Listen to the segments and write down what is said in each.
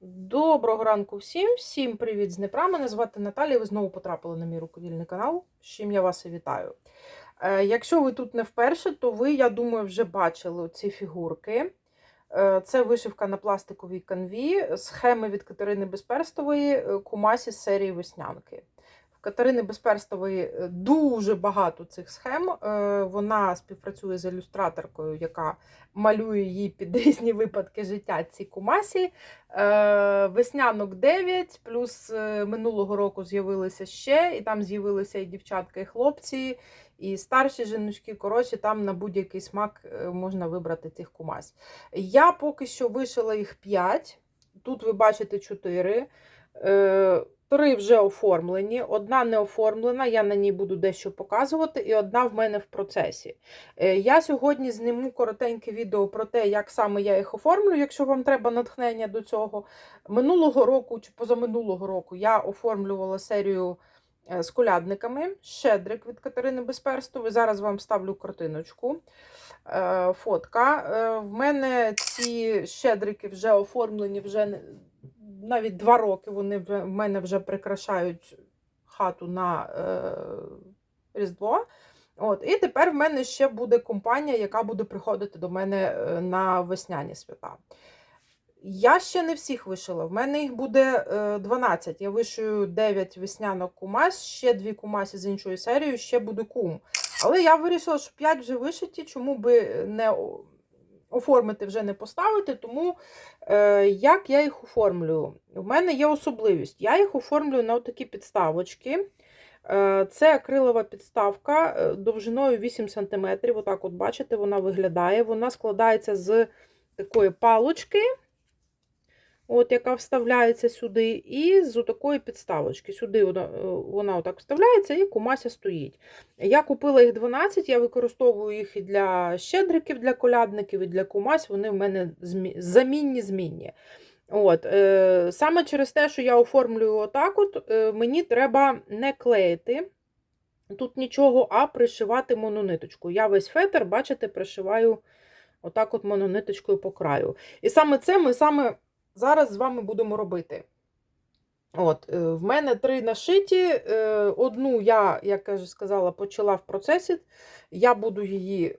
Доброго ранку всім, всім привіт з Дніпра. Мене звати Наталія. Ви знову потрапили на мій рукодільний канал, з чим я вас і вітаю. Е, якщо ви тут не вперше, то ви, я думаю, вже бачили ці фігурки. Е, це вишивка на пластиковій канві, схеми від Катерини Безперстової, е, кумасі з серії Веснянки. Катерини Безперстової е, дуже багато цих схем. Е, Вона співпрацює з ілюстраторкою, яка малює їй під різні випадки життя ці кумасі. Е, Веснянок 9, плюс минулого року з'явилися ще, і там з'явилися і дівчатка, і хлопці, і старші жіночки. Коротше, там на будь-який смак можна вибрати цих кумась. Я поки що вишила їх 5. Тут ви бачите 4. Три вже оформлені, одна не оформлена, я на ній буду дещо показувати, і одна в мене в процесі. Е, Я сьогодні зніму коротеньке відео про те, як саме я їх оформлю, якщо вам треба натхнення до цього. Минулого року чи позаминулого року я оформлювала серію е, з колядниками Щедрик від Катерини Безперстової. Зараз вам ставлю картиночку. Е, Фотка. В мене ці щедрики вже оформлені вже навіть два роки. Вони в мене вже прикрашають хату на е, Різдво. От, і тепер в мене ще буде компанія, яка буде приходити до мене е, на весняні свята. Я ще не всіх вишила. В мене їх буде е, 12. Я вишию 9 веснянок кумась, ще 2 кумасі з іншої серії, ще буде кум. Але я вирішила, що 5 вже вишиті, чому би не оформити вже не поставити. Тому е, як я їх оформлюю? У мене є особливість. Я їх оформлюю на такі підставочки. Е, Це акрилова підставка е, довжиною 8 см. Отак, от бачите, вона виглядає. Вона складається з такої палочки, от, яка вставляється сюди, і з такої підставочки. Сюди вона, е, вона отак вставляється і кумася стоїть. Я купила їх 12, я використовую їх і для щедриків, для колядників, і для кумась. Вони в мене замінні змінні. От, е, саме через те, що я оформлюю отак, от, е, мені треба не клеїти тут нічого, а пришивати монониточку. Я весь фетр, бачите, пришиваю отак от монониточкою по краю. І саме це ми саме зараз з вами будемо робити. От, е, В мене три нашиті. е, Одну я, як я вже сказала, почала в процесі. Я буду її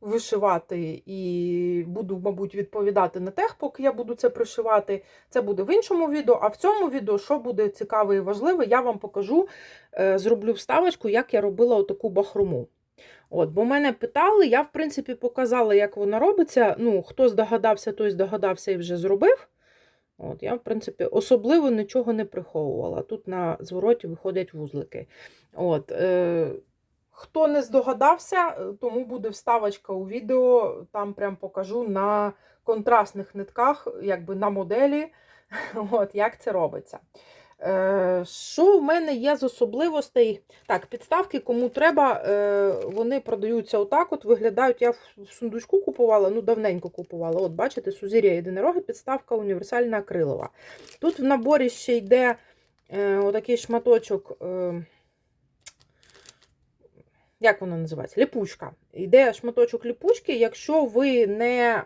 вишивати і буду, мабуть, відповідати на тех, поки я буду це пришивати. Це буде в іншому відео. А в цьому відео, що буде цікаве і важливе, я вам покажу, е, зроблю вставочку, як я робила отаку бахрому. От, бо мене питали, я, в принципі, показала, як вона робиться. Ну, хто здогадався, той здогадався і вже зробив. От, Я, в принципі, особливо нічого не приховувала. Тут на звороті виходять вузлики. От, е, Хто не здогадався, е, тому буде вставочка у відео. Там прям покажу на контрастних нитках, якби на моделі, от, як це робиться. Е, Що в мене є з особливостей? Так, підставки, кому треба, е, вони продаються отак. От виглядають. Я в сундучку купувала, ну давненько купувала. От, бачите, сузір'я єдинороги, підставка універсальна акрилова. Тут в наборі ще йде е, отакий шматочок. Як воно називається? Ліпучка. Йде шматочок ліпучки. Якщо ви не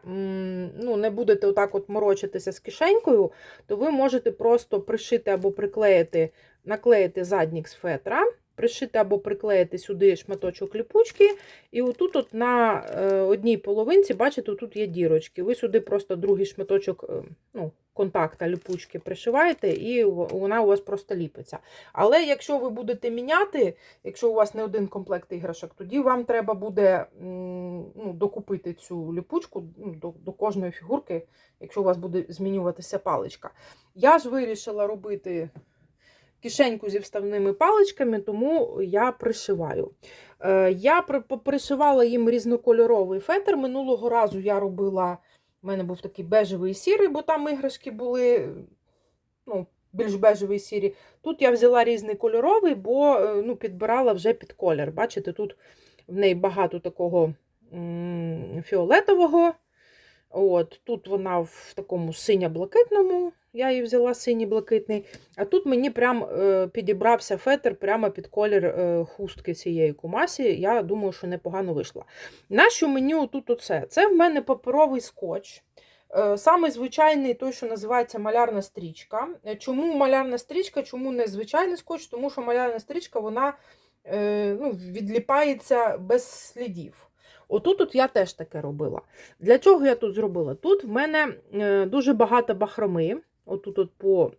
ну, не будете отак от морочитися з кишенькою, то ви можете просто пришити або приклеїти, наклеїти заднік з фетра, пришити або приклеїти сюди шматочок ліпучки. І отут от на е, одній половинці, бачите, тут є дірочки. Ви сюди просто другий шматочок е, ну, контакта ліпучки пришиваєте, і вона у вас просто ліпиться. Але якщо ви будете міняти, якщо у вас не один комплект іграшок, тоді вам треба буде ну, докупити цю ліпучку ну, до, до кожної фігурки, якщо у вас буде змінюватися паличка. Я ж вирішила робити кишеньку зі вставними паличками, тому я пришиваю. Е, Я пришивала їм різнокольоровий фетр. Минулого разу я робила, в мене був такий бежевий сірий, бо там іграшки були ну, більш бежевий сірі. Тут я взяла різний кольоровий, бо е, ну, підбирала вже під колір. Бачите, тут в неї багато такого фіолетового. От, Тут вона в такому синьо-блакитному, я її взяла синій-блакитний. А тут мені прям е, підібрався фетр прямо під колір е, хустки цієї кумасі. Я думаю, що непогано вийшло. Нащо мені отут оце? Це в мене паперовий скотч. Е, Самий звичайний той, що називається малярна стрічка. Чому малярна стрічка, чому не звичайний скотч? Тому що малярна стрічка вона ну, відліпається без слідів. Отут от я теж таке робила. Для чого я тут зробила? Тут в мене е, дуже багато бахроми. Отут от по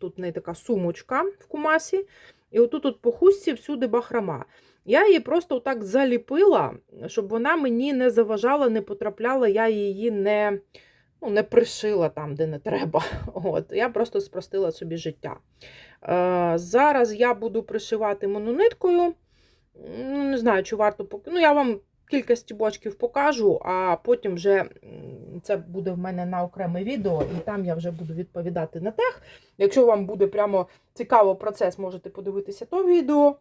тут не така сумочка в кумасі, і отут от по хустці всюди бахрома. Я її просто отак заліпила, щоб вона мені не заважала, не потрапляла, я її не, ну, не пришила там, де не треба. От, Я просто спростила собі життя. Е, зараз я буду пришивати монониткою. Ну, Не знаю, чи варто. Ну, я вам кілька стібочків покажу, а потім вже це буде в мене на окреме відео, і там я вже буду відповідати на тех. Якщо вам буде прямо цікаво процес, можете подивитися то відео.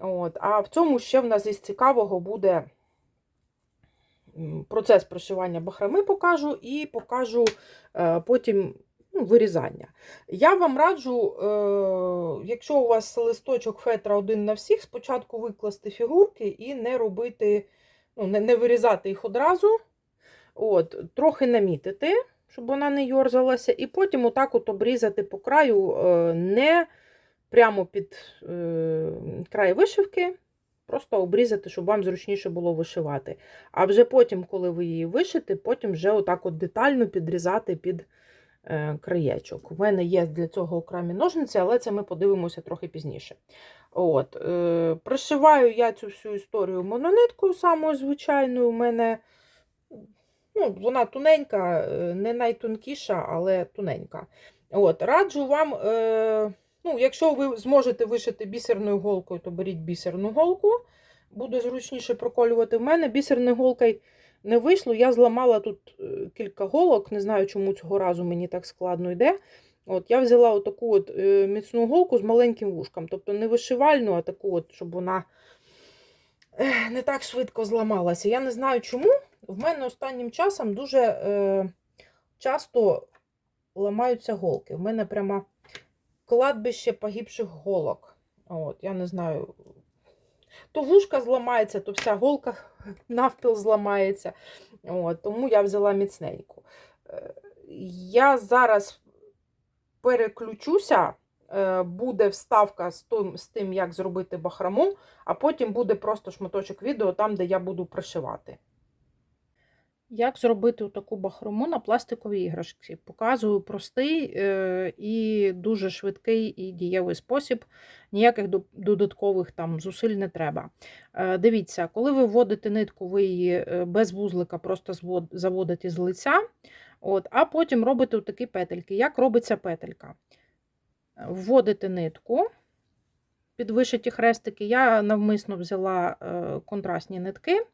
От. А в цьому ще в нас із цікавого буде процес пришивання бахроми покажу і покажу е, потім ну, вирізання. Я вам раджу, е, якщо у вас листочок фетра один на всіх, спочатку викласти фігурки і не робити, ну, не, вирізати їх одразу. От, Трохи намітити, щоб вона не йорзалася, і потім отак от обрізати по краю, е, не прямо під е, край вишивки, просто обрізати, щоб вам зручніше було вишивати. А вже потім, коли ви її вишите, потім вже отак от детально підрізати під краєчок. У мене є для цього окремі ножниці, але це ми подивимося трохи пізніше. От, е, Пришиваю я цю всю історію монониткою самою звичайною. У мене ну, вона тоненька, е, не найтонкіша, але тоненька. От, Раджу вам, е, ну, якщо ви зможете вишити бісерною голкою, то беріть бісерну голку, буде зручніше проколювати. В мене бісерною голкою не вийшло. Я зламала тут е, кілька голок, не знаю, чому цього разу мені так складно йде. От, Я взяла отаку от, е, міцну голку з маленьким вушком. Тобто не вишивальну, а таку, от, щоб вона не так швидко зламалася. Я не знаю чому. В мене останнім часом дуже е, часто ламаються голки. В мене прямо кладбище погибших голок. От, Я не знаю. То вушка зламається, то вся голка навпіл зламається. От, Тому я взяла міцненьку. Е, Я зараз переключуся, е, буде вставка з тим, з тим, як зробити бахрому, а потім буде просто шматочок відео там, де я буду пришивати. Як зробити таку бахрому на пластиковій іграшці? Показую простий е, і дуже швидкий і дієвий спосіб. Ніяких додаткових там зусиль не треба. Е, дивіться, коли ви вводите нитку, ви її е, без вузлика просто заводите з лиця, от, а потім робите такі петельки. Як робиться петелька? Вводите нитку. Під вишиті хрестики. Я навмисно взяла контрастні нитки,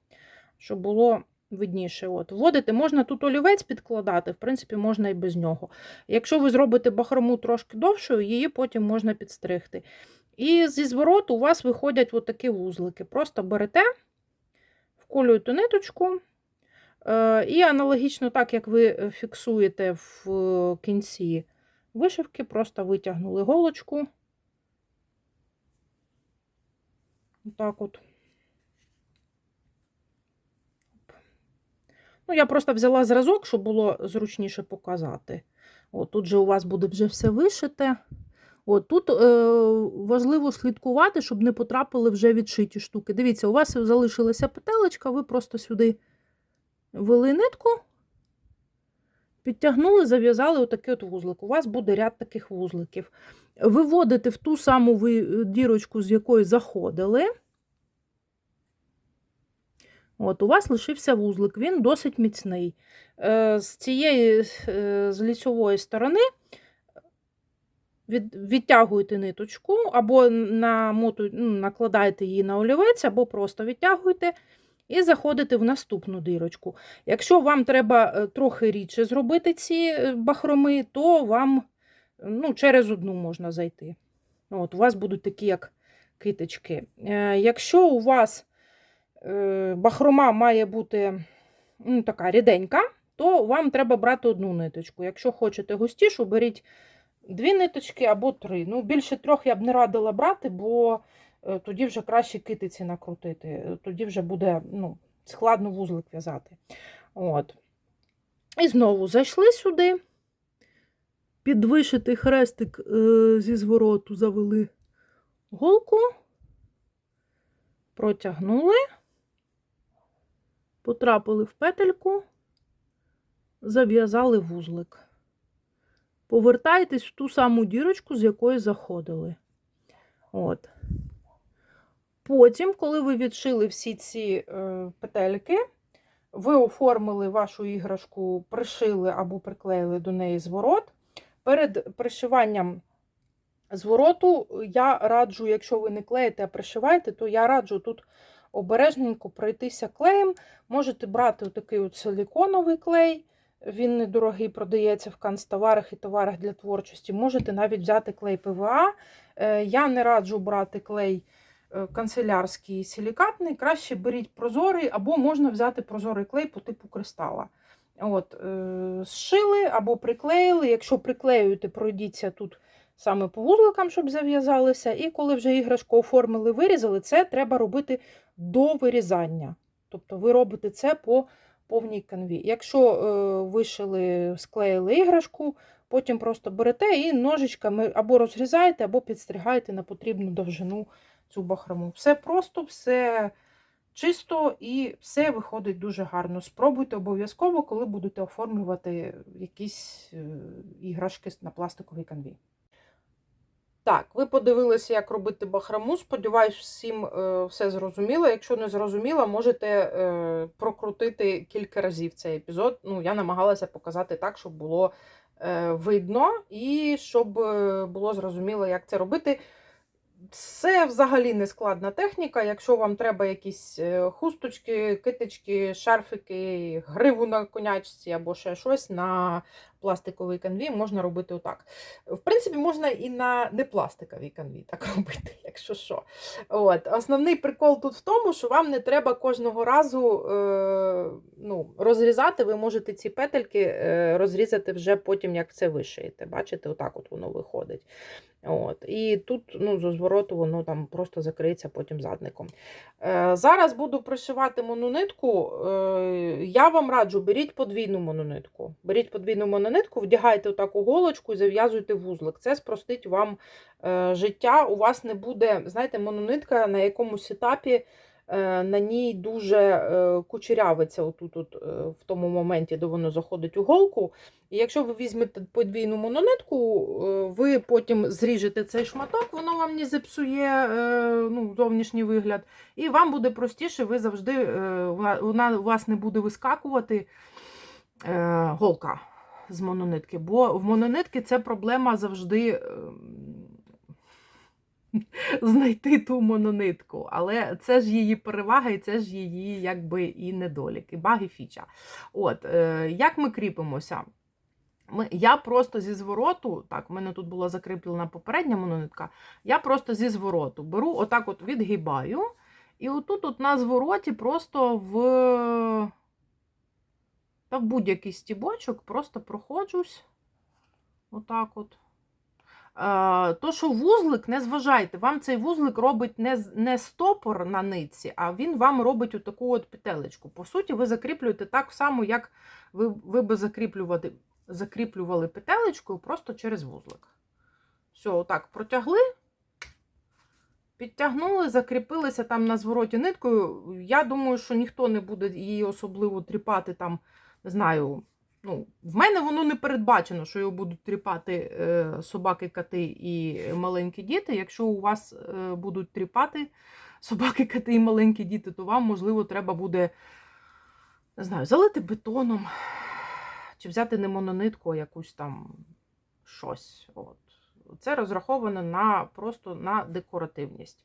щоб було видніше. От. Вводити можна тут олівець підкладати, в принципі, можна і без нього. Якщо ви зробите бахрому трошки довшою, її потім можна підстригти. І зі звороту у вас виходять от такі вузлики. Просто берете, вколюєте ниточку. е, І аналогічно, так як ви е, фіксуєте в е, кінці вишивки, просто витягнули голочку. Отак от. Ну, я просто взяла зразок, щоб було зручніше показати. От, тут же у вас буде вже все вишите. От, тут е, важливо слідкувати, щоб не потрапили вже відшиті штуки. Дивіться, у вас залишилася петелечка, ви просто сюди ввели нитку, підтягнули, зав'язали отакий от вузлик. У вас буде ряд таких вузликів. Виводите в ту саму дірочку, з якої заходили. От, у вас лишився вузлик, він досить міцний. Е, з цієї е, з ліцьової сторони від, відтягуєте ниточку, або намоту, ну, накладаєте її на олівець, або просто відтягуєте і заходите в наступну дирочку. Якщо вам треба е, трохи рідше зробити ці е, бахроми, то вам ну, через одну можна зайти. От, У вас будуть такі, як киточки. Е, Якщо у вас е, бахрома має бути ну, така ріденька, то вам треба брати одну ниточку. Якщо хочете густішу, беріть дві ниточки або три. Ну, більше трьох я б не радила брати, бо е, тоді вже краще китиці накрутити. Тоді вже буде ну, складно вузлик в'язати. От. І знову зайшли сюди. Під вишитий хрестик е, зі звороту завели голку, протягнули, потрапили в петельку, зав'язали вузлик. Повертайтесь в ту саму дірочку, з якої заходили. От. Потім, коли ви відшили всі ці е, петельки, ви оформили вашу іграшку, пришили або приклеїли до неї зворот. Перед пришиванням звороту я раджу, якщо ви не клеїте, а пришиваєте, то я раджу тут обережненько пройтися клеєм. Можете брати такий от силіконовий клей, він недорогий, продається в канцтоварах і товарах для творчості. Можете навіть взяти клей ПВА. Е, Я не раджу брати клей е, канцелярський силікатний, краще беріть прозорий, або можна взяти прозорий клей по типу кристала. От, е, Зшили або приклеїли. Якщо приклеюєте, пройдіться тут саме по вузликам, щоб зав'язалися. І коли вже іграшку оформили, вирізали, це треба робити до вирізання. Тобто ви робите це по повній канві. Якщо е, вишили, склеїли іграшку, потім просто берете і ножичками або розрізаєте, або підстрігаєте на потрібну довжину цю бахрому. Все просто, все чисто і все виходить дуже гарно. Спробуйте обов'язково, коли будете оформлювати якісь е, іграшки на пластиковій канві. Так, ви подивилися, як робити бахраму. Сподіваюсь, всім е, все зрозуміло. Якщо не зрозуміло, можете е, прокрутити кілька разів цей епізод. Ну, я намагалася показати так, щоб було е, видно і щоб було зрозуміло, як це робити. Це взагалі не складна техніка. Якщо вам треба якісь хусточки, китички, шарфики, гриву на конячці або ще щось на пластиковій канві, можна робити отак. В принципі, можна і на непластиковій канві так робити, якщо що. От. Основний прикол тут в тому, що вам не треба кожного разу е, ну, розрізати. Ви можете ці петельки е, розрізати вже потім, як це вишиєте. Бачите, отак от воно виходить. От. І тут ну, з звороту воно там просто закриється потім задником. Е, Зараз буду пришивати мононитку. Е, Я вам раджу, беріть подвійну мононитку. Беріть подвійну мононитку, вдягайте отаку голочку і зав'язуйте вузлик. Це спростить вам е, життя. У вас не буде, знаєте, мононитка на якомусь етапі. е, На ній дуже е, кучерявиться отут, от, в тому моменті, де воно заходить у голку. І якщо ви візьмете подвійну мононитку, ви потім зріжете цей шматок, воно вам не зіпсує ну, зовнішній вигляд. І вам буде простіше, ви завжди вона у вас не буде вискакувати голка з мононитки. Бо в мононитки це проблема завжди. е, Знайти ту мононитку, але це ж її перевага, і це ж її якби і недолік, і баг, і фіча. От, е, як ми кріпимося? Ми, я просто зі звороту, так, в мене тут була закріплена попередня мононитка, я просто зі звороту беру, отак от відгибаю, і отут от на звороті просто в, та в будь-який стібочок просто проходжусь. Отак от. Е, То, що вузлик, не зважайте, вам цей вузлик робить не, не стопор на нитці, а він вам робить отаку от петелечку. По суті, ви закріплюєте так само, як ви, ви би закріплювати, закріплювали петелечкою просто через вузлик. Все, отак протягли, підтягнули, закріпилися там на звороті ниткою. Я думаю, що ніхто не буде її особливо тріпати там, знаю. Ну, в мене воно не передбачено, що його будуть тріпати е, собаки, коти і маленькі діти. Якщо у вас е, будуть тріпати собаки, коти і маленькі діти, то вам, можливо, треба буде не знаю, залити бетоном, чи взяти не мононитку, а якусь там щось. От. Це розраховано на просто на декоративність.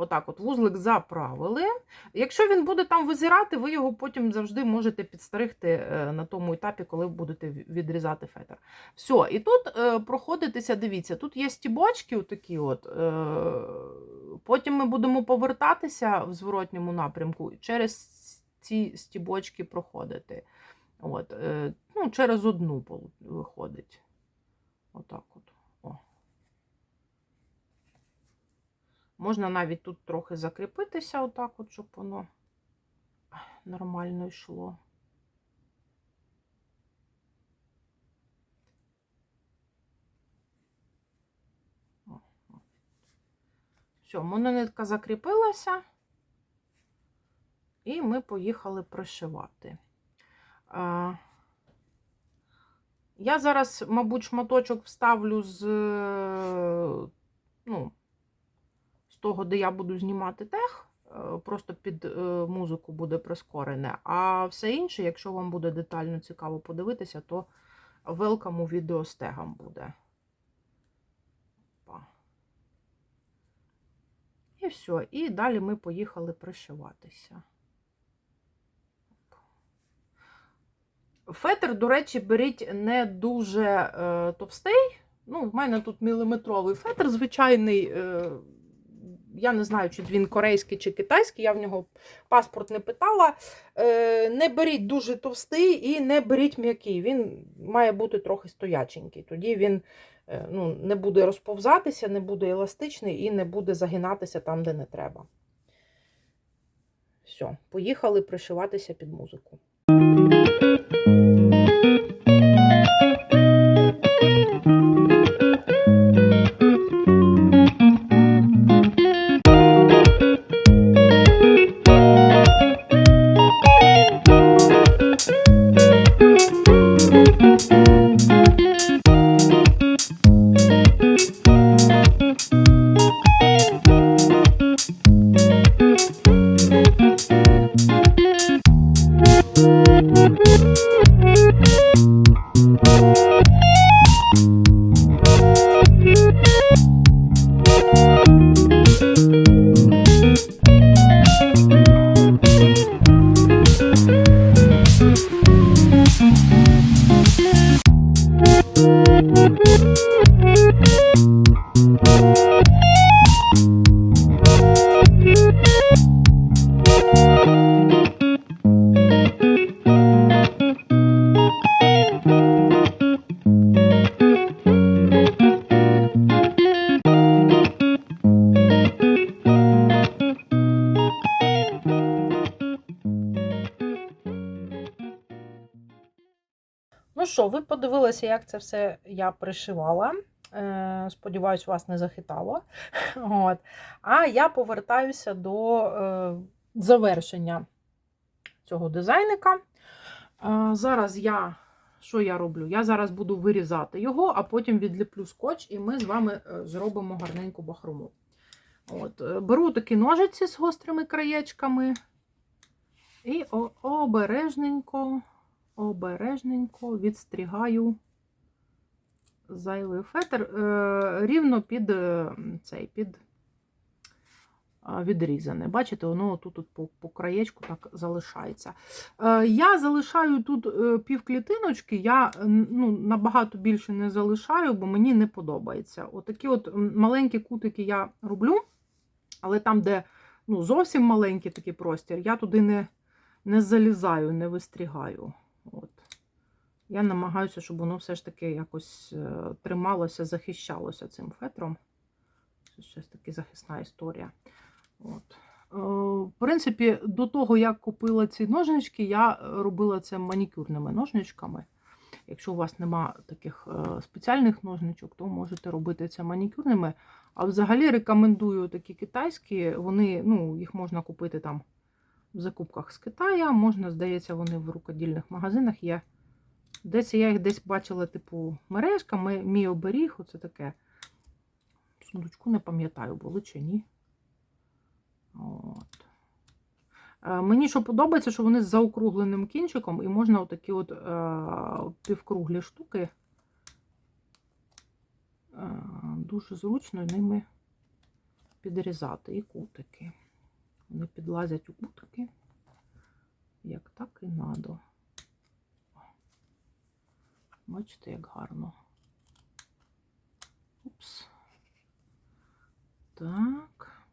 Отак, от вузлик заправили. Якщо він буде там визирати, ви його потім завжди можете підстригти е, на тому етапі, коли будете відрізати фетр. Все, і тут е, проходитися, дивіться, тут є стібочки, отакі от. Е, потім ми будемо повертатися в зворотньому напрямку через ці стібочки проходити. От, ну, через одну виходить. Отак от. Можна навіть тут трохи закріпитися, отак, от, щоб воно нормально йшло. Все, мононитка закріпилася, і ми поїхали пришивати. Я зараз, мабуть, шматочок вставлю з, ну, того, де я буду знімати тех. е, Просто під е, музику буде прискорене. А все інше, якщо вам буде детально цікаво подивитися, то велкам у відео з тегом буде. І все. І далі ми поїхали пришиватися. Фетр, до речі, беріть не дуже е, товстий. Ну, в мене тут міліметровий фетр звичайний. Е, я не знаю, чи він корейський чи китайський, я в нього паспорт не питала. Е, не беріть дуже товстий і не беріть м'який. Він має бути трохи стояченький. Тоді він е, ну, не буде розповзатися, не буде еластичний і не буде загинатися там, де не треба. Все, поїхали пришиватися під музику. Ну що, ви подивилися, як це все я пришивала. Е, Сподіваюсь, вас не захитало. От. А я повертаюся до е, завершення цього дизайника. Е, зараз я. Що я роблю? Я зараз буду вирізати його, а потім відліплю скотч, і ми з вами зробимо гарненьку бахрому. От, Беру такі ножиці з гострими краєчками і обережненько обережненько відстрігаю зайвий фетр е, рівно під е, цей під е, відрізане. Бачите, воно тут, по, по краєчку так залишається. Я залишаю тут півклітиночки, я ну, набагато більше не залишаю, бо мені не подобається. Отакі от маленькі кутики я роблю, але там, де ну, зовсім маленький такий простір, я туди не, не залізаю, не вистрігаю. Я намагаюся, щоб воно все ж таки якось е, трималося, захищалося цим фетром. Це щось таки захисна історія. От. Е, В принципі, до того, як купила ці ножнички, я робила це манікюрними ножничками. Якщо у вас нема таких е, спеціальних ножничок, то можете робити це манікюрними. А взагалі рекомендую такі китайські, вони, ну, їх можна купити там в закупках з Китая. Можна, здається, вони в рукодільних магазинах є. Десь я їх десь бачила, типу, мережками, мій оберіг, оце таке. Сундучку не пам'ятаю, були чи ні. От. Е, Мені що подобається, що вони з заокругленим кінчиком, і можна отакі от е, півкруглі штуки. Е, дуже зручно ними підрізати і кутики. Вони підлазять у кутики, як так і надо. Бачите, як гарно. Упс. Так.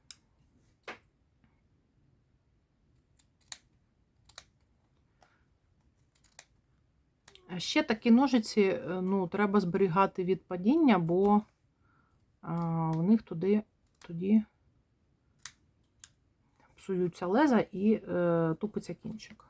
Ще такі ножиці, е, ну, треба зберігати від падіння, бо в них туди тоді псуються леза і е, тупиться кінчик.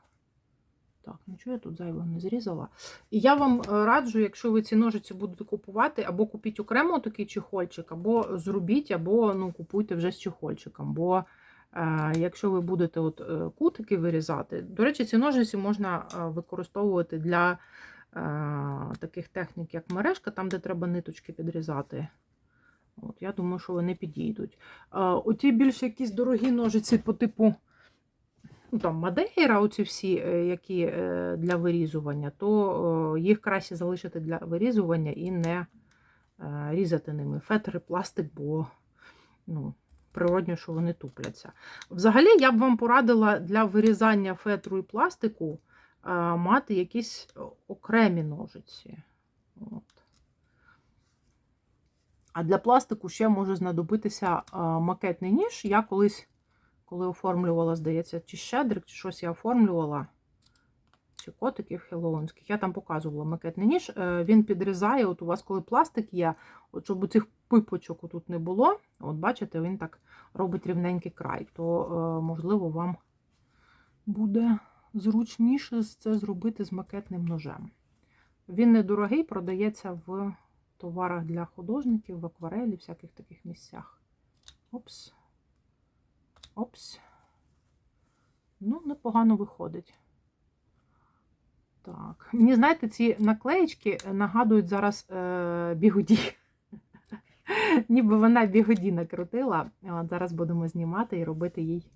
Так, нічого я тут зайвого не зрізала. І я вам е, раджу, якщо ви ці ножиці будете купувати, або купіть окремо такий чехольчик, або зробіть, або ну, купуйте вже з чехольчиком. Бо е, якщо ви будете от, е, кутики вирізати, до речі, ці ножиці можна е, використовувати для е, таких технік, як мережка, там, де треба ниточки підрізати. От, Я думаю, що вони підійдуть. Е, оті більш якісь дорогі ножиці по типу ну, там, Мадейра, оці всі, е, які е, для вирізування, то їх краще залишити для вирізування і не е, різати ними. Фетр і пластик, бо ну, природньо, що вони тупляться. Взагалі, я б вам порадила для вирізання фетру і пластику мати якісь окремі ножиці. От. А для пластику ще може знадобитися макетний ніж. Я колись коли оформлювала, здається, чи щедрик, чи щось я оформлювала, чи котиків хеллоуінських, я там показувала макетний ніж. Е, Він підрізає, от у вас, коли пластик є, от щоб у цих пипочок тут не було, от бачите, він так робить рівненький край, то, е, можливо, вам буде зручніше це зробити з макетним ножем. Він недорогий, продається в товарах для художників, в акварелі, всяких таких місцях. Опс. Опс. Ну, непогано виходить. Так. Мені, знаєте, ці наклеєчки нагадують зараз е, бігуді. Ніби вона бігуді накрутила. От Зараз будемо знімати і робити їй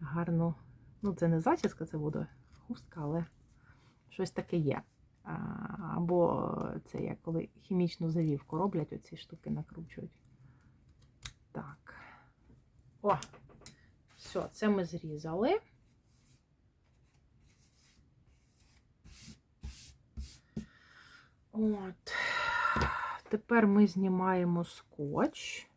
гарну. Ну, це не зачіска, це буде хустка, але щось таке є. А, або це як коли хімічну завівку роблять, оці штуки накручують. Так. О! Все, це ми зрізали. От. Тепер ми знімаємо скотч.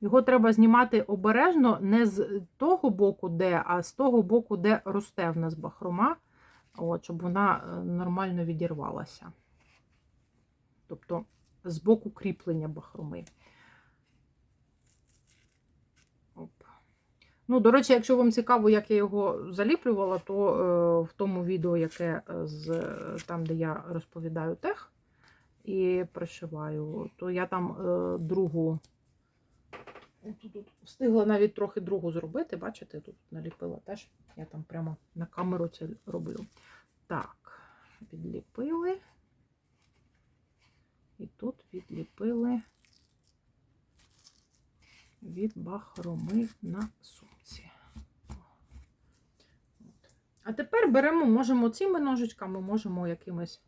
Його треба знімати обережно не з того боку, де, а з того боку, де росте в нас бахрома, от, щоб вона е, нормально відірвалася. Тобто з боку кріплення бахроми. Оп. Ну, до речі, якщо вам цікаво, як я його заліплювала, то е, в тому відео, яке е, з, там, де я розповідаю тех і пришиваю, то я там е, другу. Встигла навіть трохи другу зробити, бачите, тут наліпила теж. Я там прямо на камеру це роблю. Так, відліпили. І тут відліпили від бахроми на сумці. От. А тепер беремо, можемо цими ножичками, можемо якимись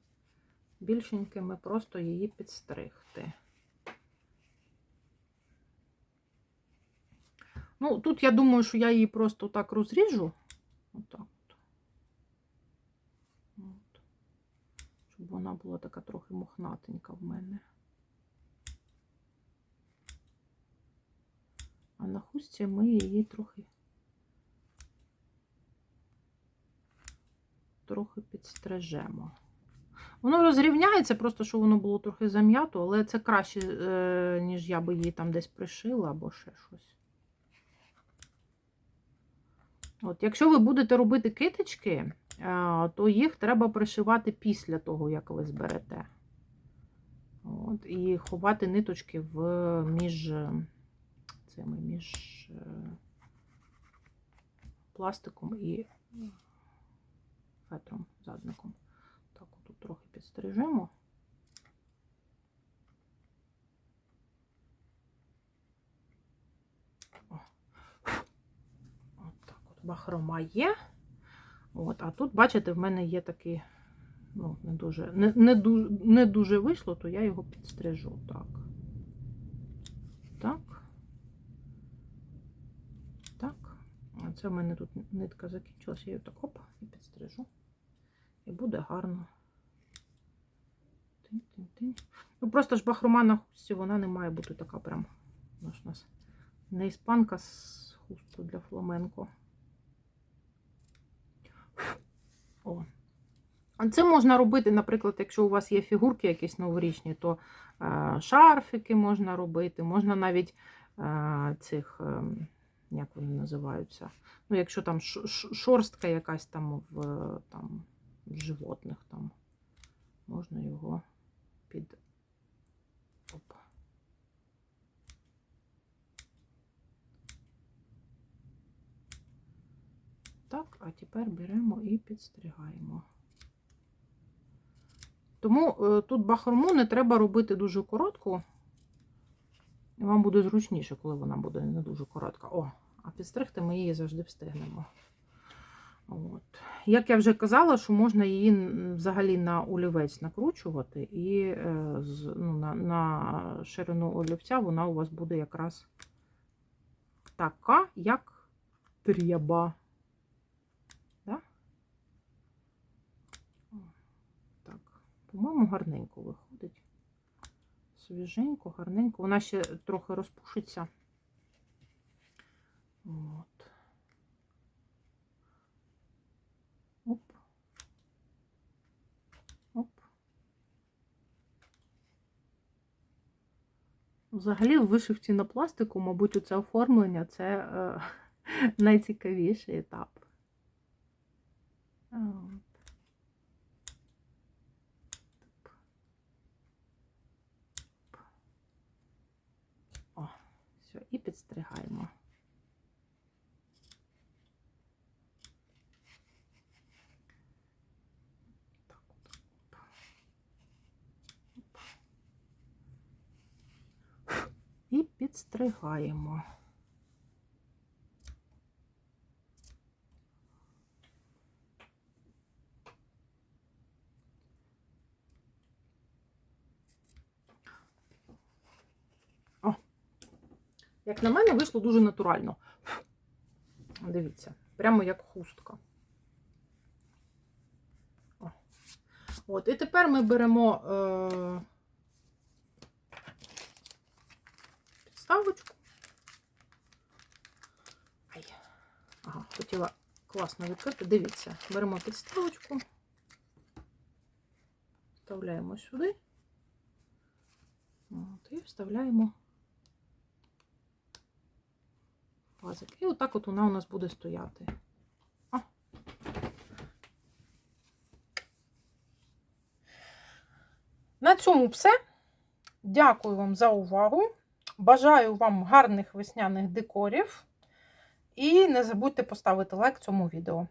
більшенькими просто її підстригти. Ну, тут я думаю, що я її просто так розріжу. Отак. От. Щоб вона була така трохи мохнатенька в мене. А на хустці ми її трохи трохи підстрижемо. Воно розрівняється, просто що воно було трохи зам'ято, але це краще, е, ніж я би її там десь пришила або ще щось. От, Якщо ви будете робити китички, е, то їх треба пришивати після того, як ви зберете. От, І ховати ниточки в між цими, між е, пластиком і фетром, задником. Так, отут трохи підстрижемо. Бахрома є. От, а тут, бачите, в мене є такий, ну, не дуже, не, не, дуже, не дуже вийшло, то я його підстрижу. Так. Так. Це в мене тут нитка закінчилася, я її так оп і підстрижу. І буде гарно. Тин-тин-тин. Ну, просто ж бахрома на хустці, вона не має бути така прям. Вона ж у нас не іспанка з хусту для фламенко. О. А це можна робити, наприклад, якщо у вас є фігурки якісь новорічні, то е, шарфики можна робити, можна навіть е, цих. Як вони називаються. Ну, якщо там шорстка якась там в там, в животних, там можна його під. Оп. Так, а тепер беремо і підстригаємо. Тому е, тут бахрому не треба робити дуже коротку. Вам буде зручніше, коли вона буде не дуже коротка. О, а підстригти ми її завжди встигнемо. От. Як я вже казала, що можна її взагалі на олівець накручувати, і е, ну, на, на ширину олівця вона у вас буде якраз така, як треба. Да? Так, по-моєму, гарненько виходить. Свіженько, гарненько. Вона ще трохи розпушиться. От. Оп. Оп. Взагалі, в вишивці на пластику, мабуть, оце оформлення це е, найцікавіший етап. От. О, все, і підстригаємо. І підстригаємо. Як на мене, вийшло дуже натурально. Дивіться, прямо як хустка. О. От, і тепер ми беремо е... підставочку. Ай. Ага, хотіла класно відкрити. Дивіться, беремо підставочку, вставляємо сюди. От, і вставляємо пазик. І отак от вона у нас буде стояти. О. На цьому все. Дякую вам за увагу. Бажаю вам гарних весняних декорів. І не забудьте поставити лайк цьому відео.